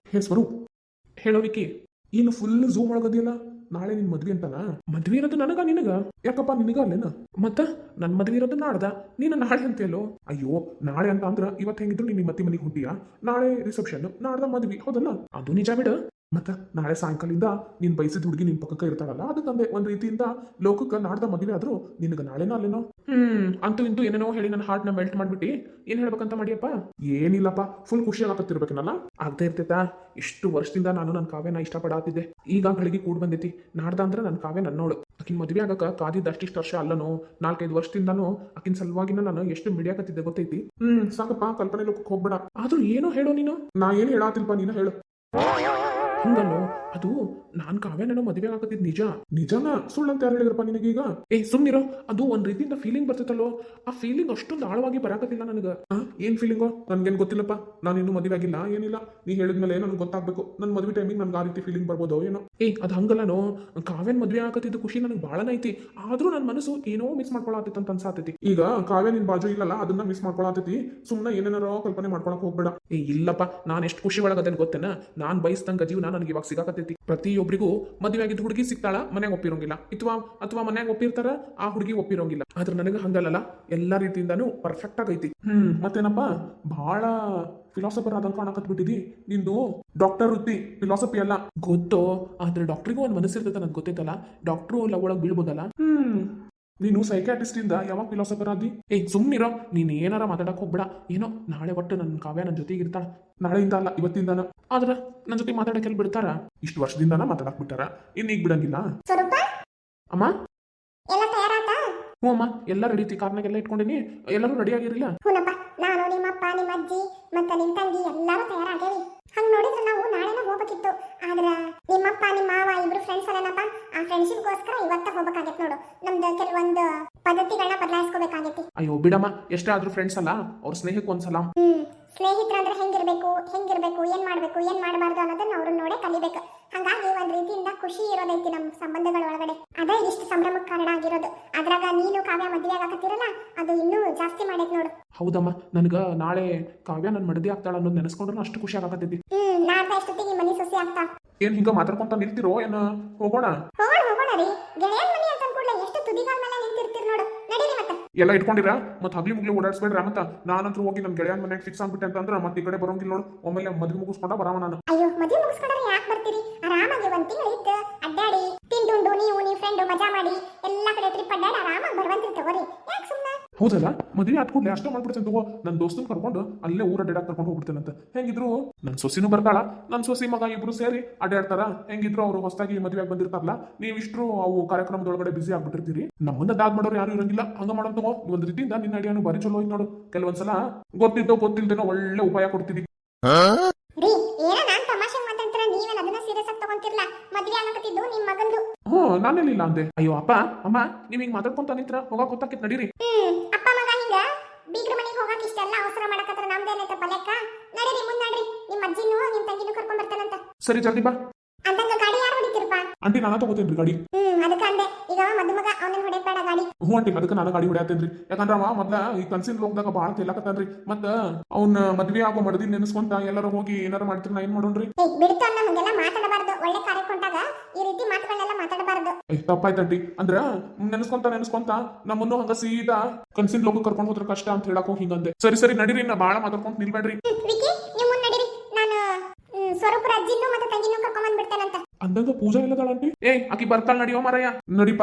ಹೇಳೋ ವಿಕ್ಕಿ ಏನು ಫುಲ್ ಝೂಮ್ ಒಳಗದಿಲ್ಲ ನಾಳೆ ನಿನ್ ಮದ್ವೆ ಅಂತನಾ? ಮದ್ವೆ ಇರೋದು ನನಗ, ನಿನಗ. ಯಾಕಪ್ಪ, ನಿನಗ ಅಲ್ಲೇನ? ಮತ್ತ? ನನ್ ಮದ್ವೆ ಇರೋದು ನಾಡ್ದ. ನೀನು ನಾಳೆ ಅಂತೇಲೋ ಅಯ್ಯೋ, ನಾಳೆ ಅಂತ ಅಂದ್ರ ಇವತ್ತು ಹೆಂಗಿದ್ರು ನಿನ್ನ ಮತ್ತಿ ಮನೆಗೆ ಹುಟ್ಟಿಯಾ? ನಾಳೆ ರಿಸೆಪ್ಷನ್ ನಾಡ್ದ ಮದ್ವಿ, ಹೌದಲ್ಲ? ಅದು ನಿಜ ಬಿಡು. ಮತ್ತ ನಾಳೆ ಸಾಯಂಕಾಲದಿಂದ ನೀನ್ ಬಯಸಿದ ಹುಡುಗಿ ನಿನ್ ಪಕ್ಕಕ್ಕೆ ಇರ್ತಾಳಲ್ಲ ಅದಕ್ಕಂದೆ ಒಂದ್ ರೀತಿಯಿಂದ ಲೋಕಕ್ಕೆ ನಾಡ್ದ ಮದುವೆ ಆದ್ರೂ ನಿನಗ ನಾಳೆನೋ ಅಲ್ಲೇನೋ? ಹ್ಮ್, ಅಂತೂ ಇಂತೂ ಏನೇನೋ ಹೇಳಿ ನನ್ನ ಹಾರ್ಟ್ನ ಮೆಲ್ಟ್ ಮಾಡ್ಬಿಟ್ಟು. ಏನ್ ಹೇಳ್ಬೇಕಂತ ಮಾಡಿಯಪ್ಪ? ಏನಿಲ್ಲಪ್ಪ ಫುಲ್ ಖುಷಿ ಆಗತ್ತಿರ್ಬೇಕನಲ್ಲ ಆಗ್ತಾ ಇರ್ತೈತಾ? ಇಷ್ಟು ವರ್ಷದಿಂದ ನಾನು ನನ್ನ ಕಾವ್ಯನ ಇಷ್ಟಪಡಾತಿದ್ದೆ. ಈಗ ಗಳಿಗೆ ಕೂಡ್ ಬಂದೈತಿ. ನಾಡ್ದ ಅಂದ್ರೆ ನನ್ನ ಕಾವ್ಯ ನನ್ನೋಳು. ಆಕಿನ ಮದ್ವೆ ಆಗಕ ಕಾದಿದ್ದ ಅಷ್ಟಿಷ್ಟು ವರ್ಷ ಅಲ್ಲನೋ, ನಾಲ್ಕೈದು ವರ್ಷದಿಂದಾನು ಆಕಿನ ಸಲುವಾಗಿನ ನಾನು ಎಷ್ಟು ಮಿಡಿಯಾಕತ್ತಿದ್ದೆ ಗೊತ್ತೈತಿ? ಹ್ಮ್, ಸಾಕಪ್ಪ, ಕಲ್ಪನೆ ಲೋಕಕ್ಕೆ ಹೋಗ್ಬೇಡ. ಆದ್ರೂ ಏನೋ ಹೇಳೋ ನೀನು? ನಾ ಏನು ಹೇಳಾತಿಲ್ಪ, ನೀನು ಹೇಳು. ಹಂಗಲ್ಲೋ ಅದು ನಾನ್ ಕಾವ್ಯನೇನೋ ಮದುವೆ ಆಗತ್ತಿದ್ ನಿಜ. ನಿಜನ? ಸುಳ್ಳಂತ ಯಾರು ಹೇಳಿದ್ರಪ್ಪ ನಿನಗೀಗ? ಏ, ಸುಮ್ನಿರೋ. ಅದು ಒಂದ್ ರೀತಿಯಿಂದ ಫೀಲಿಂಗ್ ಬರ್ತೈತಲ್ಲೋ ಆ ಫೀಲಿಂಗ್ ಅಷ್ಟೊಂದು ಆಳವಾಗಿ ಬರಾಕತ್ತಿಲ್ಲ ನನಗ. ಏನ್ ಫೀಲಿಂಗೋ ನನ್ಗೇನ್ ಗೊತ್ತಿಲ್ಲಪ್ಪ. ನಾನು ಇನ್ನೂ ಮದುವೆ ಆಗಿಲ್ಲ, ಏನಿಲ್ಲ. ನೀ ಹೇಳಿದ್ಮೇಲೆ ನನಗೆ ಗೊತ್ತಾಗ್ಬೇಕು. ನನ್ನ ಮದುವೆ ಟೈಮಿಗೆ ನನ್ಗೆ ಆ ರೀತಿ ಫೀಲಿಂಗ್ ಬರ್ಬೋದು ಏನೋ? ಏ, ಅದು ಹಂಗಲ್ಲನೋ? ಕಾವ್ಯನ್ ಮದುವೆ ಆಗತ್ತಿದ್ದು ಖುಷಿ ನನಗೆ ಭಾಳನ ಐತಿ. ಆದ್ರೂ ನನ್ನ ಮನಸ್ಸು ಏನೋ ಮಿಸ್ ಮಾಡ್ಕೊಳತೈತಿ ಅಂತ ಅನ್ಸಾತೈತಿ. ಈಗ ಕಾವ್ಯ ನಿನ್ ಬಾಜು ಇಲ್ಲಲ್ಲ, ಅದನ್ನ ಮಿಸ್ ಮಾಡ್ಕೊಳತೈತಿ. ಸುಮ್ಮನೆ ಏನೇನಾರೋ ಕಲ್ಪನೆ ಮಾಡ್ಕೊಳಕ್ ಹೋಗ್ಬೇಡ. ಏ, ಇಲ್ಲಪ್ಪ. ನಾನು ಎಷ್ಟು ಖುಷಿ ಒಳಗದೇನು ಗೊತ್ತೇನ? ನಾನ್ ಬಯಸ್ದಂಗ ಜೀವನ ನನಗೆ ಇವಾಗ ಸಿಗಾಕತ್ತೈತಿ. ಪ್ರತಿಯೊಬ್ಬರಿಗೂ ಮದುವೆ ಆಗಿದ್ದ ಹುಡುಗಿ ಸಿಗ್ತಾಳ, ಮನ್ಯಾಗ ಒಪ್ಪಿರೋಂಗಿಲ್ಲ. ಅಥವಾ ಅಥವಾ ಮನ್ಯಾಗ ಒಪ್ಪಿರ್ತಾರ, ಆ ಹುಡುಗಿ ಒಪ್ಪಿರೋಂಗಿಲ್ಲ. ಆದ್ರೆ ನನಗೆ ಹಂಗಲ್ಲ ಎಲ್ಲಾ ರೀತಿಯಿಂದಾನು ಪರ್ಫೆಕ್ಟ್ ಆಗೈತಿ. ಹ್ಮ್, ಮತ್ತೇನಪ್ಪ? ಬಹಳ ಫಿಲಾಸಫರ್ ಆದಂಗ ಕಾಣಕತ್ ಬಿಟ್ಟಿದಿ. ನಿಂದು ಡಾಕ್ಟರ್ ವೃತ್ತಿ ಫಿಲಾಸಫಿ ಅಲ್ಲ. ಗೊತ್ತೋ? ಆದ್ರೆ ಡಾಕ್ಟರ್ಗೂ ಒಂದು ಮನಸ್ಸಿರ್ತೈತೆ ನನಗೆ ಗೊತ್ತೈತಲ್ಲ. ಡಾಕ್ಟ್ರು ಲವ್ ಒಳಗೆ ಬೀಳ್ಬೋದಲ್ಲ? ಹ್ಮ್. ನೀನು ಸೈಕ್ಯಾಟ್ರಿಸ್ಟ್ ಇಂದ ಯಾವಾಗ ಫಿಲಾಸಫರ್ ಆದಿ ಏ ಸುಮ್ಮನಿರೋ ನೀನ್ ಏನಾರ ಮಾತಾಡಕ್ ಹೋಗ್ಬೇಡ. ಏನೋ ನಾಳೆ ಒಟ್ಟು ನನ್ನ ಕಾವ್ಯ ನನ್ನ ಜೊತೆಗೆ ಇರ್ತಾಳ. ನಾಳೆಯಿಂದ ಅಲ್ಲ ಇವತ್ತಿಂದಾನ? ಆದ್ರ ನನ್ನ ಜೊತೆ ಮಾತಾಡಕ್ಕೆ ಎಲ್ಲಿ ಬಿಡ್ತಾರ? ಇಷ್ಟು ವರ್ಷದಿಂದಾನ ಮಾತಾಡಕ್ ಬಿಟ್ಟಾರ? ಇನ್ ಈಗ ಬಿಡಂಗಿಲ್ಲ. ಅಮ್ಮ? ಹ್ಞೂ ಅಮ್ಮ. ಎಲ್ಲ ರೆಡಿ ಐತಿ ಕಾರ್ನಾಗೆಲ್ಲ ಇಟ್ಕೊಂಡಿನಿ. ಎಲ್ಲರೂ ರೆಡಿ ಆಗಿರಲಿಲ್ಲ? ಹೂನಪ್ಪ ನಾನು ನಿಮ್ಮಪ್ಪ ನಿಮ್ಮ ಅಜ್ಜಿ ಮತ್ತೆ ನಿಮ್ಮ ತಂಗಿ ಎಲ್ಲರೂ ತಯಾರಾಗೇವಿ. ಹಂಗೆ ನೋಡಿದ್ರೆ ನಾವು ನಾಳೆನ ಹೋಗ್ಬೇಕಿತ್ತು ಫ್ರೆಂಡ್ಶಿಪ್ಗೋಸ್ಕರ ಇವತ್ತ ಹೋಗ್ಬೇಕಾಗೈತೆ ನೋಡು. ನಮ್ದು ಕೆಲವೊಂದು ಪದ್ಧತಿಗಳನ್ನ ಬದಲಾಯಿಸ್ಕೋಬೇಕಾಗೈತಿ. ಅಯ್ಯೋ ಬಿಡಮ್ಮ ಎಷ್ಟಾದ್ರೂ ಫ್ರೆಂಡ್ಸ್ ಅಲ್ಲ? ಅವ್ರ ಸ್ನೇಹಕ್ಕೆ ಒಂದ್ಸಲ. ಹ್ಮ್ ಸ್ನೇಹಿತರಂದ್ರೆ ಹೆಂಗಿರ್ಬೇಕು ಹೆಂಗಿರ್ಬೇಕು ಏನ್ ಮಾಡ್ಬೇಕು ಏನ್ ಮಾಡಬಾರ್ದು ಅನ್ನೋದನ್ನ ಅವ್ರು ನೋಡೇ ಕಲಿಬೇಕು. ಹಂಗಾಗಿ ಒಂದ್ ರೀತಿಯಿಂದ ಖುಷಿ ಇರೋದೈತಿ ನಮ್ಮ ಸಂಬಂಧಗಳ ಒಳಗಡೆ. ಅದೇ ಇಷ್ಟು ಸಂಭ್ರಮಕ್ಕೆ ಕಾರಣ ಆಗಿರೋದು. ಅದ್ರಾಗ ನೀನು ಕಾವ್ಯ ಮದ್ವೆ ಆಗಕತ್ತಿರಲ್ಲ ಅದು ಇನ್ನೂ ಜಾಸ್ತಿ ಮಾಡೈತ್ ನೋಡು. ಹೌದಮ್ಮ ನನ್ಗ ನಾಳೆ ಕಾವ್ಯ ನನ್ನ ಮಡದಿ ಆಗ್ತಾಳ ಅನ್ನೋದು ನೆನೆಸ್ಕೊಂಡ್ರೆ ಅಷ್ಟು ಖುಷಿ ಆಗತ್ತೈತಿ ಹ್ಮ್ ನಾಡ್ದ ಎಷ್ಟೊತ್ತಿಗೆ ಮನೆ ಸೊಸಿ ಆಗ್ತಾ? ಏನ್ ಹಿಂಗ ಮಾತಾಡ್ಕೊಂತ ನಿಲ್ತಿರೋ ಏನ ಹೋಗೋಣ? ಹೋಗೋಣ ರೀ ಗೆಳೆಯನ್ ಮನಿ ಅಂತ ಎಷ್ಟು ತುದಿಗಾಲ್ ಮೇಲೆ ನಿಂತಿರ್ತೀರಿ ನೋಡು. ನಡೀರಿ ಮತ್ತೆ. ಎಲ್ಲ ಇಟ್ಕೊಂಡಿರ? ಮತ್ ಹಗ್ಲಿ ಮುಗ್ಲಿ ಓಡಾಡ್ಸ್ಬೇಡ್ರ ಮತ್ತ? ನಾನಂತ್ರ ಹೋಗಿ ನಮ್ಮ ಗೆಳೆಯನ್ ಮನೆಗೆ ಫಿಕ್ಸ್ ಆಗ್ಬಿಟ್ಟೆ ಅಂತಂದ್ರ ಮತ್ತೆ ಈ ಕಡೆ ಬರೋಂಗಿಲ್ಲ ನೋಡು. ಒಮ್ಮೆಲೆ ಮದ್ವೆ ಮುಗಿಸ್ಕೊಂಡ ಬರಾಮ ನಾನು. ಅಯ್ಯೋ ಮದ್ವೆ ಮುಗಿಸ್ಕೊಂಡ್ರೆ ಯಾಕೆ ಬರ್ತೀರಿ? ಆರಾಮಾಗಿ ಒಂದ್ ತಿಂಗಳು ಇತ್ತು ಅಡ್ಡಾಡಿ ತಿಂದುಂಡು ನೀವು ನೀವು ಫ್ರೆಂಡ್ ಮಜಾ ಮಾಡಿ ಎಲ್ಲಾ ಕಡೆ ಟ್ರಿಪ್ ಅಡ್ಡಾಡಿ ಆರಾಮಾಗಿ ಬರುವಂತಿರಿ ತಗೋರಿ. ಹೌದಲ್ಲ? ಮದುವೆ ಆದ್ ಕೂಡಲೇ ಅಷ್ಟೇ ಮಾಡ್ಬಿಡ್ತೇನೆ ತಗೋ. ನನ್ನ ದೋಸ್ತನ್ ಕರ್ಕೊಂಡು ಅಲ್ಲೇ ಊರ ಅಡ್ಡಾಡ್ ಕರ್ಕೊಂಡು ಹೋಗ್ಬಿಡ್ತೇನೆ ಅಂತ ಹೆಂಗಿದ್ರು? ನನ್ನ ಸೊಸಿನೂ ಬರ್ತಾಳ. ನನ್ನ ಸೊಸಿ ಮಗ ಇಬ್ರು ಸೇರಿ ಅಡ್ಡಾಡ್ತಾರ ಹೆಂಗಿದ್ರು ಅವ್ರು ಹೊಸದಾಗಿ ಮದುವೆ ಬಂದಿರ್ತಾರಲ್ಲ ಇಷ್ಟು ಅವು ಕಾರ್ಯಕ್ರಮದೊಳಗಡೆ ಬಿಸಿ ಆಗ್ಬಿಟ್ಟಿರ್ತೀರಿ. ನಮ್ಮನ್ನ ದಾದ್ ಮಾಡೋರು ಯಾರು ಇರಂಗಿಲ್ಲ. ಹಂಗ ಮಾಡೋದು ತಗೋ. ಒಂದ್ ರೀತಿಯಿಂದ ನಿನ್ನ ಅಡಿಯನ್ನು ಬಾರಿ ಚಲೋ ಐತ್ ನೋಡು. ಕೆಲವೊಂದ್ಸಲ ಗೊತ್ತಿದ್ದೋ ಗೊತ್ತಿಲ್ದೇನೋ ಒಳ್ಳೆ ಉಪಾಯ ಕೊಡ್ತೀವಿ. ರೀ ಏನ ನಾನ್ ತಮಾಷೆ ಮಾತಾಡ್ತೀರ. ನೀವೇನ್ ಅದನ್ನ ಸೀರಿಯಸ್ ಆಗಿ ತಗೊಂತಿರ್ಲ. ಮದ್ವೆ ಆಗಕತ್ತಿದ್ದು ನಿಮ್ ಮಗಂದು. ಹ್ಞೂ ನಾನೇನಿಲ್ಲ ಅಂದೆ. ಅಯ್ಯೋ ಅಪ್ಪ ಅಮ್ಮ ನೀವ್ ಹಿಂಗ್ ಮಾತಾಡ್ಕೊಂತ ನಿಂತ್ರ ಹೋಗಕ್ ಗೊತ್ತಾಕಿತ್ ನಡೀರಿ ಹ್ಮ್ ಅಪ್ಪ ಮಗ ಹಿಂಗ ಬೀಗ್ರ ಮನೆಗೆ ಹೋಗಕ್ ಇಷ್ಟೆಲ್ಲ ಅವಸರ ಮಾಡಕತ್ರ ನಮ್ದೇನೈತಪ್ಪ ಲೆಕ್ಕ ನಡೀರಿ ಮುಂದ್ ನಡ್ರಿ ನಿಮ್ ಅಜ್ಜಿನೂ ನಿಮ್ ತಂಗಿನೂ ಕರ್ಕೊಂಡ್ ಬರ್ತಾನಂತ ಸರಿ ಜಲ್ದಿ ಬಾ. ಅಂತಂಗ ಗಾಡಿ ಯಾರು ಹೊಡಿತಿರಪ್ಪ ಆಂಟಿ ನಾನು ತಗೋತೇನ್ರಿ ಗಾಡಿ. ಹ್ಮ್ ಅದಕ್ಕ ಅಂದೆ. ಈಗ ಮದುಮಗ ಅವನನ್ನ ಹೊಡೆಯಬೇಡ ಗಾಡಿ. ಹ್ಞೂ ಆಂಟಿ ಅದಕ್ಕೆ ನಾನು ಗಾಡಿ ಹೊಡ್ಯಾತೇನ್ರಿ. ಯಾಕಂದ್ರ ಅವ ಮೊದ್ಲ ಈ ಕನ್ಸಿನ ಲೋಕದಾಗ ಭಾಳ ತಿಲ್ಲಕತ್ತಾನ್ರಿ ಮತ್ತ ಅವ್ನ ಮದ್ವೆ ಆಗೋ ಮಡದಿ ನೆನೆಸ್ಕೊಂತ ಎಲ್ಲರೂ ಹೋಗಿ ಏನಾರ ಮಾಡ್ತೀರಿ ನಾ ಏನ್ ಮಾಡೋಣ್ರಿ? ಏ ಬಿಡ್ತು ಅಣ್ಣ ಹಂಗೆಲ್ಲ ಮಾತಾಡಬಾರ್ದು. ಒಳ್ಳೆ ಈ ರೀತಿ ಮಾತುಗಳನ್ನೆಲ್ಲ ಮಾತಾಡಬಾರ್ದು. ಏ ತಪ್ಪಾಯ್ತಂಟಿ ಅಂದ್ರ ನೆನೆಸ್ಕೊಂತ ನೆನೆಸ್ಕೊಂತ ನಮ್ಮನ್ನು ಹಂಗ ಸೀದಾ ಕನ್ಸಿನ ಲೋಕ ಕರ್ಕೊಂಡು ಹೋದ್ರ ಕಷ್ಟ ಅಂತ ಹೇಳಕ್ ಹೋಗಿ ಹಿಂಗಂದೆ. ಸರಿ ಸರಿ ನಡೀರಿ ನಾ ಭಾಳ ಮಾತಾಡ್ಕೊಂತ ನಿಲ್ಬೇಡ್ರಿ. ಹ್ಮ್, ವಿಕಿ ನೀವು ಮುಂದ್ ನಡೀರಿ. ನಾನು ಹ್ಮ್, ಸ್ವರೂಪರ ಅಜ್ಜಿನೂ ಮತ್ತೆ ತಂಗಿನೂ ಕರ್ಕೊಂಡ್ ಬಂದ್ಬಿಡ್ತಾನಂತ. ಅಂದಂಗ ಪೂಜಾ ಇಲ್ಲದಾಳ ಆಂಟಿ? ಏ ಆಕಿ ಬರ್ತಾಳ ನಡಿಯೋ ಮರಯ್ಯ ನಡಿಪ.